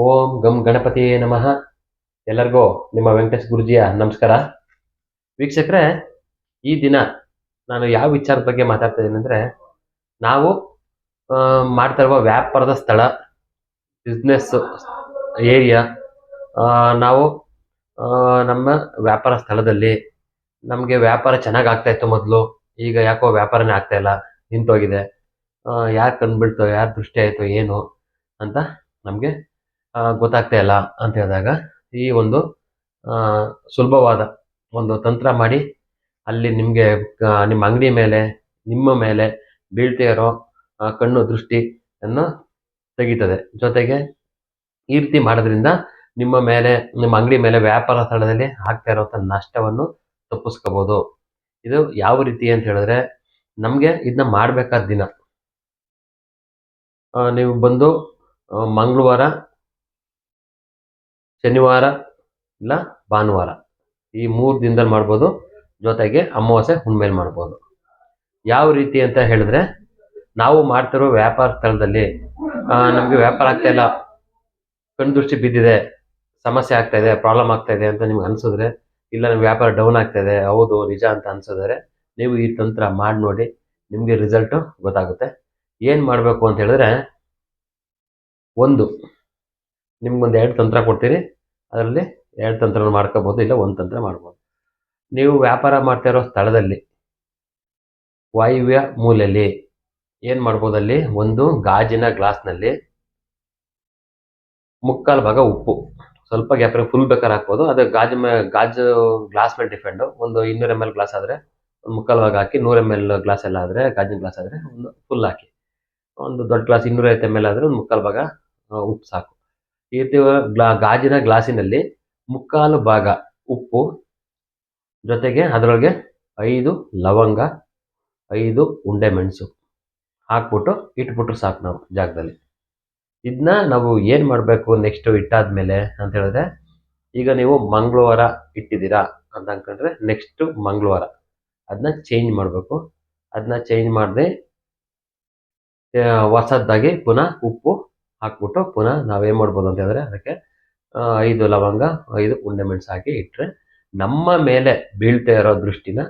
ಓಂ ಗಂ ಗಣಪತಿ ನಮಃ. ಎಲ್ಲರಿಗೂ ನಿಮ್ಮ ವೆಂಕಟೇಶ್ ಗುರುಜಿಯ ನಮಸ್ಕಾರ. ವೀಕ್ಷಕರೇ, ಈ ದಿನ ನಾನು ಯಾವ ವಿಚಾರದ ಬಗ್ಗೆ ಮಾತಾಡ್ತಾ ಇದ್ದೀನಿ ಅಂದರೆ, ನಾವು ಮಾಡ್ತಾ ಇರುವ ವ್ಯಾಪಾರದ ಸ್ಥಳ ಬಿಸ್ನೆಸ್ ಏರಿಯಾ ನಾವು ನಮ್ಮ ವ್ಯಾಪಾರ ಸ್ಥಳದಲ್ಲಿ ನಮಗೆ ವ್ಯಾಪಾರ ಚೆನ್ನಾಗಿ ಆಗ್ತಾ ಇತ್ತು ಮೊದಲು. ಈಗ ಯಾಕೋ ವ್ಯಾಪಾರನೇ ಆಗ್ತಾ ಇಲ್ಲ, ನಿಂತೋಗಿದೆ. ಯಾರು ಕಂಡುಬಿಡ್ತೋ ಯಾರು ದೃಷ್ಟಿ ಆಯಿತು, ಏನು ಅಂತ ನಮಗೆ ಗೊತ್ತಾಗ್ತಾ ಇಲ್ಲ ಅಂತ ಹೇಳಿದಾಗ ಈ ಒಂದು ಸುಲಭವಾದ ಒಂದು ತಂತ್ರ ಮಾಡಿ ಅಲ್ಲಿ ನಿಮಗೆ ನಿಮ್ಮ ಅಂಗಡಿ ಮೇಲೆ, ನಿಮ್ಮ ಮೇಲೆ ಬೀಳ್ತಾ ಇರೋ ಕಣ್ಣು ದೃಷ್ಟಿಯನ್ನು ತೆಗೀತದೆ. ಜೊತೆಗೆ ಈ ರೀತಿ ಮಾಡೋದ್ರಿಂದ ನಿಮ್ಮ ಮೇಲೆ, ನಿಮ್ಮ ಅಂಗಡಿ ಮೇಲೆ ವ್ಯಾಪಾರ ಸ್ಥಳದಲ್ಲಿ ಆಗ್ತಾ ಇರೋಂಥ ನಷ್ಟವನ್ನು ತಪ್ಪಿಸ್ಕೋಬೋದು. ಇದು ಯಾವ ರೀತಿ ಅಂತ ಹೇಳಿದ್ರೆ ನಮಗೆ ಇದನ್ನ ಮಾಡಬೇಕಾದ ದಿನ. ನೀವು ಬಂದು ಮಂಗಳವಾರ ಶನಿವಾರ ಇಲ್ಲ ಭಾನುವಾರ. ಈ ಮೂರು ದಿನದಲ್ಲಿ ಮಾಡ್ಬೋದು. ಜೊತೆಗೆ ಅಮಾವಾಸ್ಯೆ ಹುಣ್ಮೇಲೆ ಮಾಡ್ಬೋದು. ಯಾವ ರೀತಿ ಅಂತ ಹೇಳಿದ್ರೆ, ನಾವು ಮಾಡ್ತಿರೋ ವ್ಯಾಪಾರ ಸ್ಥಳದಲ್ಲಿ ನಮಗೆ ವ್ಯಾಪಾರ ಆಗ್ತಾ ಇಲ್ಲ. ಕಣ್ಣು ದೃಷ್ಟಿ ಬಿದ್ದಿದೆ. ಸಮಸ್ಯೆ ಆಗ್ತಾ ಇದೆ, ಪ್ರಾಬ್ಲಮ್ ಆಗ್ತಾ ಇದೆ ಅಂತ ನಿಮ್ಗೆ ಅನಿಸಿದ್ರೆ, ಇಲ್ಲ ನಮ್ಮ ವ್ಯಾಪಾರ ಡೌನ್ ಆಗ್ತಾ ಇದೆ, ಹೌದು, ನಿಜ ಅಂತ ಅನ್ಸಿದ್ರೆ ನೀವು ಈ ತಂತ್ರ ಮಾಡಿ ನೋಡಿ, ನಿಮಗೆ ರಿಸಲ್ಟು ಗೊತ್ತಾಗುತ್ತೆ. ಏನು ಮಾಡಬೇಕು ಅಂತ ಹೇಳಿದ್ರೆ, ಒಂದು ನಿಮ್ಗೊಂದು ಎರಡು ತಂತ್ರ ಕೊಡ್ತೀನಿ ಅದರಲ್ಲಿ ಎರಡು ತಂತ್ರ ಮಾಡ್ಕೋಬೋದು, ಇಲ್ಲ ಒಂದು ತಂತ್ರ ಮಾಡ್ಬೋದು. ನೀವು ವ್ಯಾಪಾರ ಮಾಡ್ತಾ ಇರೋ ಸ್ಥಳದಲ್ಲಿ, ವಾಯುವ್ಯ ಮೂಲೆಯಲ್ಲಿ ಏನು ಮಾಡ್ಬೋದು ಅಲ್ಲಿ? ಒಂದು ಗಾಜಿನ ಗ್ಲಾಸ್ನಲ್ಲಿ ಮುಕ್ಕಾಲು ಭಾಗ ಉಪ್ಪು. ಸ್ವಲ್ಪ ಗ್ಯಾಪ್ ಫುಲ್ ಬೇಕಾದ್ರೆ ಹಾಕ್ಬೋದು. ಅದು ಗಾಜು ಗಾಜು ಗ್ಲಾಸ್ ಮೇಲೆ ಡಿಫೆಂಡು ಒಂದು ಇನ್ನೂರು ಎಂ ಎಲ್ ಗ್ಲಾಸ್ ಆದರೆ, ಒಂದು ಮುಕ್ಕಾಲು ಭಾಗ ಹಾಕಿ ನೂರು ಎಂ ಎಲ್ ಗ್ಲಾಸ್ ಎಲ್ಲ ಆದರೆ, ಗಾಜಿನ ಗ್ಲಾಸ್ ಆದರೆ ಒಂದು ಫುಲ್ ಹಾಕಿ. ಒಂದು ದೊಡ್ಡ ಗ್ಲಾಸ್ ಇನ್ನೂರೈವತ್ತು ಎಂ ಎಲ್ ಆದರೆ ಒಂದು ಮುಕ್ಕಾಲು ಭಾಗ, ಉಪ್ಪು ಸಾಕು. ರೀತಿ ಗ್ಲಾ, ಗಾಜಿನ ಗ್ಲಾಸಿನಲ್ಲಿ ಮುಕ್ಕಾಲು ಭಾಗ ಉಪ್ಪು, ಜೊತೆಗೆ ಅದರೊಳಗೆ ಐದು ಲವಂಗ, ಐದು ಉಂಡೆ ಮೆಣಸು ಹಾಕ್ಬಿಟ್ಟು ಇಟ್ಬಿಟ್ರೆ ಸಾಕು ನಾವು ಜಾಗದಲ್ಲಿ. ಇದನ್ನ ನಾವು ಏನು ಮಾಡಬೇಕು ನೆಕ್ಸ್ಟು ಇಟ್ಟಾದ್ಮೇಲೆ ಅಂತ ಹೇಳಿದ್ರೆ, ಈಗ ನೀವು ಮಂಗಳವಾರ ಇಟ್ಟಿದ್ದೀರಾ ಅಂತ ಅಂದ್ಕೊಂಡ್ರೆ ನೆಕ್ಸ್ಟು ಮಂಗಳವಾರ ಅದನ್ನ ಚೇಂಜ್ ಮಾಡಬೇಕು. ಅದನ್ನ ಚೇಂಜ್ ಮಾಡದೆ ಹೊಸದಾಗಿ ಪುನಃ ಉಪ್ಪು ಹಾಕ್ಬಿಟ್ಟು ಪುನಃ ನಾವೇನು ಮಾಡ್ಬೋದು ಅಂತ ಅದಕ್ಕೆ ಐದು ಲವಂಗ, ಐದು ಉಂಡೆ ಮೆಣಸು ಹಾಕಿ ಇಟ್ಟರೆ ನಮ್ಮ ಮೇಲೆ ಬೀಳ್ತಾ ಇರೋ ದೃಷ್ಟಿನ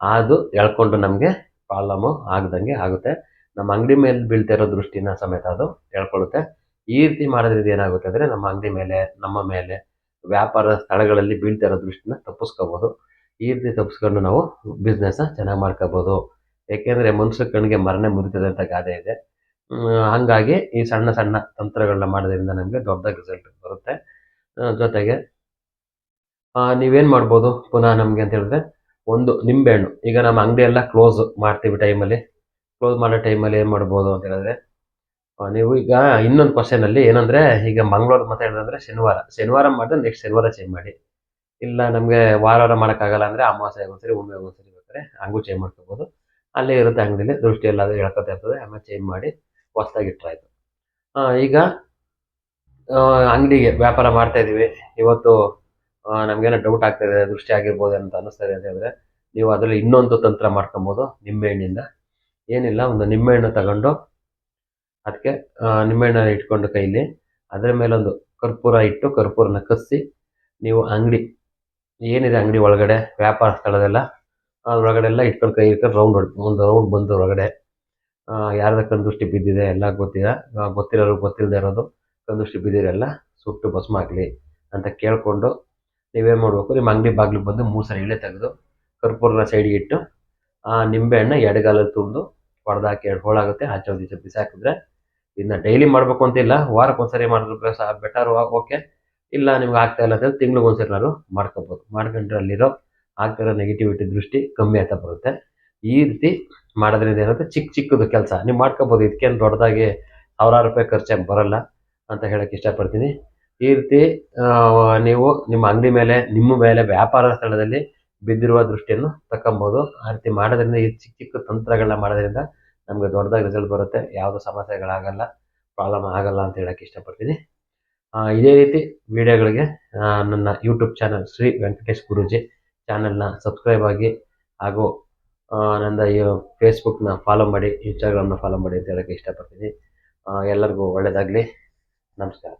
ಅದು ಎಳ್ಕೊಂಡು ನಮಗೆ ಪ್ರಾಬ್ಲಮ್ಮು ಆಗ್ದಂಗೆ ಆಗುತ್ತೆ. ನಮ್ಮ ಅಂಗಡಿ ಮೇಲೆ ಬೀಳ್ತಾ ಇರೋ ದೃಷ್ಟಿನ ಸಮೇತ ಅದು ಎಳ್ಕೊಳ್ಳುತ್ತೆ. ಈ ರೀತಿ ಮಾಡೋದ್ರಿಂದ ಏನಾಗುತ್ತೆ ಅಂದರೆ ನಮ್ಮ ಅಂಗಡಿ ಮೇಲೆ, ನಮ್ಮ ಮೇಲೆ, ವ್ಯಾಪಾರ ಸ್ಥಳಗಳಲ್ಲಿ ಬೀಳ್ತಾ ಇರೋ ದೃಷ್ಟಿನ ತಪ್ಪಿಸ್ಕೋಬೋದು. ಈ ರೀತಿ ತಪ್ಪಿಸ್ಕೊಂಡು ನಾವು ಬಿಸ್ನೆಸ್ನ ಚೆನ್ನಾಗಿ ಮಾಡ್ಕೋಬೋದು. ಏಕೆಂದರೆ ಮನುಷ್ಯ ಕಣ್ಣಿಗೆ ಮರಣೆ ಮುರಿತದೆ ಅಂತ ಗಾದೆ ಇದೆ. ಹಾಗಾಗಿ ಈ ಸಣ್ಣ ಸಣ್ಣ ತಂತ್ರಗಳನ್ನ ಮಾಡೋದ್ರಿಂದ ನಮಗೆ ದೊಡ್ಡದಾಗಿ ರಿಸಲ್ಟ್ ಬರುತ್ತೆ. ಜೊತೆಗೆ ನೀವೇನು ಮಾಡ್ಬೋದು ಪುನಃ ನಮಗೆ ಅಂತ ಹೇಳಿದ್ರೆ, ಒಂದು ನಿಂಬೆಹಣ್ಣು. ಈಗ ನಮ್ಮ ಅಂಗಡಿ ಎಲ್ಲ ಕ್ಲೋಸ್ ಮಾಡ್ತೀವಿ ಟೈಮಲ್ಲಿ ಕ್ಲೋಸ್ ಮಾಡೋ ಟೈಮಲ್ಲಿ ಏನು ಮಾಡ್ಬೋದು ಅಂತ ಹೇಳಿದ್ರೆ ನೀವು ಈಗ ಇನ್ನೊಂದು ಕ್ವಶನಲ್ಲಿ ಏನಂದರೆ, ಈಗ ಮಂಗಳವಾರ ಮತ್ತೆ ಹೇಳಿದ್ರೆ ಶನಿವಾರ. ಶನಿವಾರ ಮಾಡಿದ್ರೆ ನೆಕ್ಸ್ಟ್ ಶನಿವಾರ ಚೇಂಜ್ ಮಾಡಿ. ಇಲ್ಲ ನಮಗೆ ವಾರ ವಾರ ಮಾಡೋಕ್ಕಾಗಲ್ಲ ಅಂದರೆ ಅಮಾವಾಸ್ಯೆ ಒಂದ್ಸರಿ ಒಮ್ಮೆ ಒಂದ್ಸರಿ ಬೇಕಾದ್ರೆ ಹಂಗೂ ಚೇಂಜ್ ಮಾಡ್ಕೋಬೋದು. ಅಲ್ಲೇ ಇರುತ್ತೆ ಅಂಗಡಿಲಿ ದೃಷ್ಟಿ ಎಲ್ಲಾದರೂ ಹೇಳ್ಕೊತಾ ಇರ್ತದೆ, ಆಮೇಲೆ ಚೇಂಜ್ ಮಾಡಿ. ಹೊಸ್ದಾಗಿ ಇಟ್ಟರಾಯ್ತು ಈಗ ಅಂಗಡಿಗೆ ವ್ಯಾಪಾರ ಮಾಡ್ತಾ ಇದ್ದೀವಿ. ಇವತ್ತು ನಮಗೇನೋ ಡೌಟ್ ಆಗ್ತಾಯಿದೆ ದೃಷ್ಟಿ ಆಗಿರ್ಬೋದು ಅಂತ ಅನ್ನಿಸ್ತಾ ಇದೆ ಅಂತ ಹೇಳಿದ್ರೆ, ನೀವು ಅದರಲ್ಲಿ ಇನ್ನೊಂದು ತಂತ್ರ ಮಾಡ್ಕೊಬೋದು ನಿಂಬೆಹಣ್ಣಿಂದ ಏನಿಲ್ಲ, ಒಂದು ನಿಂಬೆಹಣ್ಣು ತಗೊಂಡು ಅದಕ್ಕೆ ನಿಂಬೆಹಣ್ಣನ್ನು ಇಟ್ಕೊಂಡು ಕೈಲಿ, ಅದರ ಮೇಲೊಂದು ಕರ್ಪೂರ ಇಟ್ಟು, ಕರ್ಪೂರನ ಕಸಿ ನೀವು ಅಂಗಡಿ, ಏನಿದೆ ಅಂಗಡಿ ಒಳಗಡೆ, ವ್ಯಾಪಾರ ಸ್ಥಳದೆಲ್ಲ ಅದ್ರೊಳಗಡೆ ಎಲ್ಲ ಇಟ್ಕೊಂಡು ಕೈ ಇಟ್ಕೊಂಡು ರೌಂಡ್ ಒಂದು ರೌಂಡ್ ಬಂದು ಒಳಗಡೆ ಯಾರ್ದ ಕಣ್ದೃಷ್ಟಿ ಬಿದ್ದಿದೆ ಎಲ್ಲ ಗೊತ್ತಿಲ್ಲ. ಗೊತ್ತಿರೋರು ಗೊತ್ತಿಲ್ಲದೆ ಇರೋದು. ಕಣ್ದೃಷ್ಟಿ ಬಿದ್ದಿರೆಲ್ಲ ಸುಟ್ಟು ಭಸ್ಮ ಆಗಲಿ ಅಂತ ಕೇಳಿಕೊಂಡು ನೀವೇನು ಮಾಡಬೇಕು? ನಿಮ್ಮ ಅಂಗಡಿ ಬಾಗಿಲಿಗೆ ಬಂದು ಮೂರು ಸರಿ ಇಳೆ ತೆಗೆದು ಕರ್ಪೂರನ ಸೈಡಿಗೆ ಇಟ್ಟು, ಆ, ನಿಂಬೆಹಣ್ಣು ಎಡಗಾಲಲ್ಲಿ ತುಂಡು ಹೊಡೆದಾಕಿ ಎರಡು ಹೋಳಾಗುತ್ತೆ ಆಚೆ ದಿವಸ ಬಿಸಿ ಬಿಸಾಕಿದ್ರೆ ಇದನ್ನ ಡೈಲಿ ಮಾಡಬೇಕು ಅಂತಿಲ್ಲ ವಾರಕ್ಕೆ ಒಂದ್ಸರಿ ಮಾಡಿದ್ರೆ ಸಹ ಬೆಟರ್ ಓಕೆ. ಇಲ್ಲ, ನಿಮ್ಗೆ ಆಗ್ತಾ ಇಲ್ಲ ಅಂತಂದ್ರೆ ತಿಂಗ್ಳಿಗೆ ನಾನು ಮಾಡ್ಕೋಬೋದು. ಮಾಡ್ಕೊಂಡ್ರೆ ಅಲ್ಲಿರೋ ಆಗ್ತಿರೋ ನೆಗೆಟಿವಿಟಿ ದೃಷ್ಟಿ ಕಮ್ಮಿ ಆಗ್ತಾ ಬರುತ್ತೆ. ಈ ರೀತಿ ಮಾಡೋದ್ರಿಂದ ಏನಾಗುತ್ತೆ ಚಿಕ್ಕ ಚಿಕ್ಕದು ಕೆಲಸ. ನೀವು ಮಾಡ್ಕೋಬೋದು ಇದಕ್ಕೇನು ದೊಡ್ಡದಾಗಿ ಸಾವಿರಾರು ರೂಪಾಯಿ ಖರ್ಚಾಗಿ ಬರಲ್ಲ ಅಂತ ಹೇಳೋಕ್ಕೆ ಇಷ್ಟಪಡ್ತೀನಿ. ಈ ರೀತಿ ನೀವು ನಿಮ್ಮ ಅಂಗಡಿ ಮೇಲೆ, ನಿಮ್ಮ ಮೇಲೆ ವ್ಯಾಪಾರ ಸ್ಥಳದಲ್ಲಿ ಬಿದ್ದಿರುವ ದೃಷ್ಟಿಯನ್ನು ತಕ್ಕೊಬೋದು. ಆ ರೀತಿ ಮಾಡೋದ್ರಿಂದ ಈ ಚಿಕ್ಕ ಚಿಕ್ಕ ತಂತ್ರಗಳನ್ನ ಮಾಡೋದ್ರಿಂದ ನಮಗೆ ದೊಡ್ಡದಾಗಿ ರಿಸಲ್ಟ್ ಬರುತ್ತೆ. ಯಾವುದೋ ಸಮಸ್ಯೆಗಳಾಗಲ್ಲ ಪ್ರಾಬ್ಲಮ್ ಆಗಲ್ಲ ಅಂತ ಹೇಳೋಕ್ಕೆ ಇಷ್ಟಪಡ್ತೀನಿ. ಇದೇ ರೀತಿ ವಿಡಿಯೋಗಳಿಗೆ ನನ್ನ ಯೂಟ್ಯೂಬ್ ಚಾನಲ್ ಶ್ರೀ ವೆಂಕಟೇಶ್ ಗುರೂಜಿ ಚಾನಲ್ನ ಸಬ್ಸ್ಕ್ರೈಬ್ ಆಗಿ ಹಾಗೂ ನನ್ನ ಈ ಫೇಸ್ಬುಕ್ನ ಫಾಲೋ ಮಾಡಿ ಇನ್ಸ್ಟಾಗ್ರಾಮ್ನ ಫಾಲೋ ಮಾಡಿ ಅಂತ ಹೇಳಕ್ಕೆ ಇಷ್ಟಪಡ್ತೀನಿ. ಎಲ್ಲರಿಗೂ ಒಳ್ಳೆಯದಾಗಲಿ ನಮಸ್ಕಾರ.